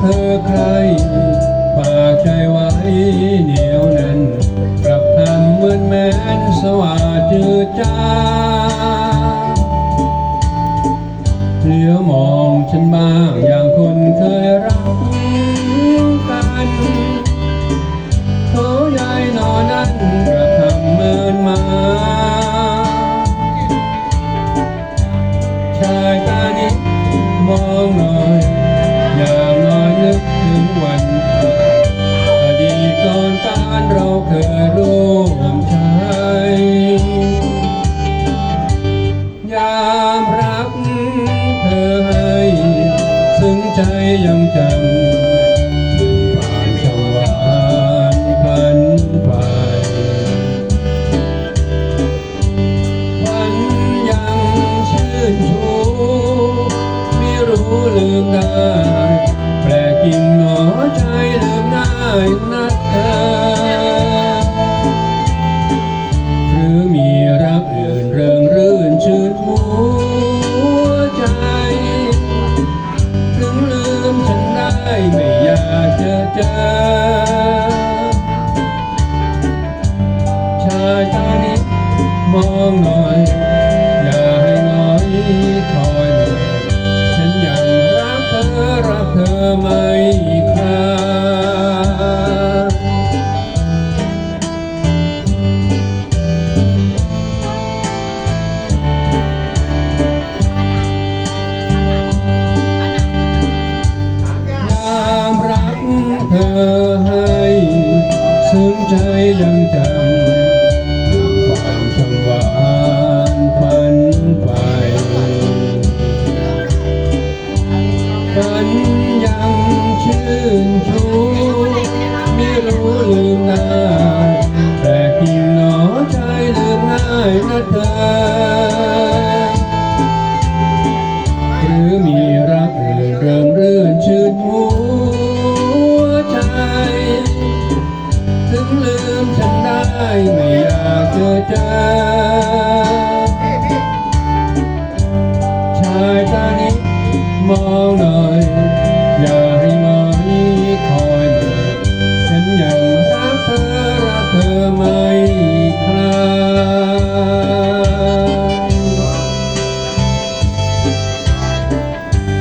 เธอใครฝาใจไวเหนียวแน่นกลับทำเหมือนแม้นสว่าจืดจางเลี้ยวมองฉันบ้างยัง รักเธอให้ซึ้งใจยังจำผ่านช่องหวานพันไปวันยังชื่นชูไม่รู้ลืมได้แปลกจริงหนอใจลืมได้นัดเธอหรือมีรักอื่นเริงรื่นชื่นหัากจะเจอชายตานี้มองหน่อย เธอให้ซึ้งใจยังจำความช่างหวานฝันไปฝันยังชื่นชูไม่ ได้ไม่อยากเจอเจอชายตานี้มองหน่อ